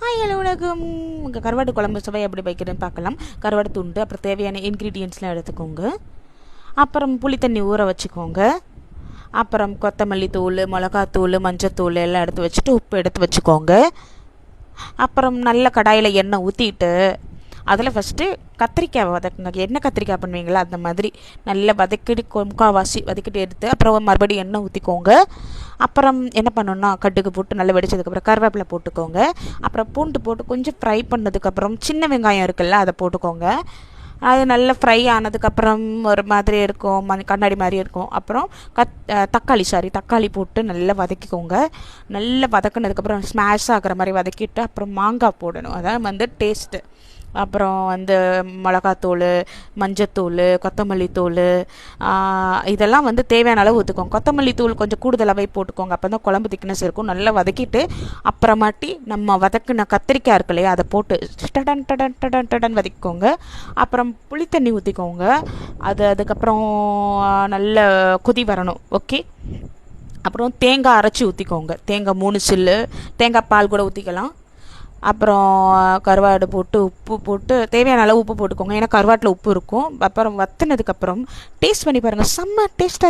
Hi hello உலகம் உங்கள் கருவாடு குழம்பு சுவை எப்படி வைக்கிறதுன்னு பார்க்கலாம். கருவாடு துண்டு அப்புறம் தேவையான இன்க்ரீடியன்ட்ஸ்லாம் எடுத்துக்கோங்க. அப்புறம் புளி தண்ணி ஊற வச்சுக்கோங்க. அப்புறம் கொத்தமல்லி தூள் மிளகாத்தூள் மஞ்சத்தூள் எல்லாம் எடுத்து வச்சுட்டு உப்பு எடுத்து வச்சுக்கோங்க. அப்புறம் நல்ல கடாயில் எண்ணெய் ஊற்றிட்டு அதில் ஃபஸ்ட்டு கத்திரிக்காய் வதக்குங்க. என்ன கத்திரிக்காய் பண்ணுவீங்களா அந்த மாதிரி. நல்லா வதக்கிட்டு கொ- முக்கால்வாசி வதக்கிட்டு எடுத்து அப்புறம் மறுபடியும் எண்ணெய் ஊற்றிக்கோங்க அப்புறம் என்ன பண்ணணும்னா கடுகு போட்டு நல்லா வெடிச்சதுக்கப்புறம் கருவேப்பிலை போட்டுக்கோங்க. அப்புறம் பூண்டு போட்டு கொஞ்சம் ஃப்ரை பண்ணதுக்கப்புறம் சின்ன வெங்காயம் இருக்குல்ல அதை போட்டுக்கோங்க. அது நல்லா ஃப்ரை ஆனதுக்கப்புறம் ஒரு மாதிரி இருக்கும் கண்ணாடி மாதிரி இருக்கும். அப்புறம் கத் தக்காளி சாரி தக்காளி போட்டு நல்லா வதக்கிக்கோங்க. நல்லா வதக்குனதுக்கப்புறம் ஸ்மாஷ் ஆகிற மாதிரி வதக்கிட்டு அப்புறம் மாங்காய் போடணும். அதான் வந்து டேஸ்ட்டு அப்புறம் வந்து மிளகாத்தூள் மஞ்சத்தூள் கொத்தமல்லி தூள் இதெல்லாம் வந்து தேவையான அளவு ஊற்றுக்கோங்க கொத்தமல்லி தூள் கொஞ்சம் கூடுதலாகவே போட்டுக்கோங்க. அப்போ தான் குழம்பு திக்னஸ் இருக்கும். நல்லா வதக்கிட்டு அப்புறமாட்டி நம்ம வதக்குன கத்திரிக்காய் இருக்கு இல்லையா அதை போட்டு டடன் டடன் டடன் டடன் வதக்கிக்கோங்க. அப்புறம் புளித்தண்ணி ஊற்றிக்கோங்க அது அதுக்கப்புறம் நல்ல கொதி வரணும். ஓகே? அப்புறம் தேங்காய் அரைச்சி ஊற்றிக்கோங்க தேங்காய் மூணு சில்லு. தேங்காய் பால் கூட ஊற்றிக்கலாம் அப்புறம் கருவாடு போட்டு உப்பு போட்டு தேவையான அளவு உப்பு போட்டுக்கோங்க. ஏன்னா கருவாட்டில் உப்பு இருக்கும். அப்புறம் வத்துனதுக்கப்புறம் டேஸ்ட் பண்ணி பாருங்கள் செம்ம டேஸ்ட்டாக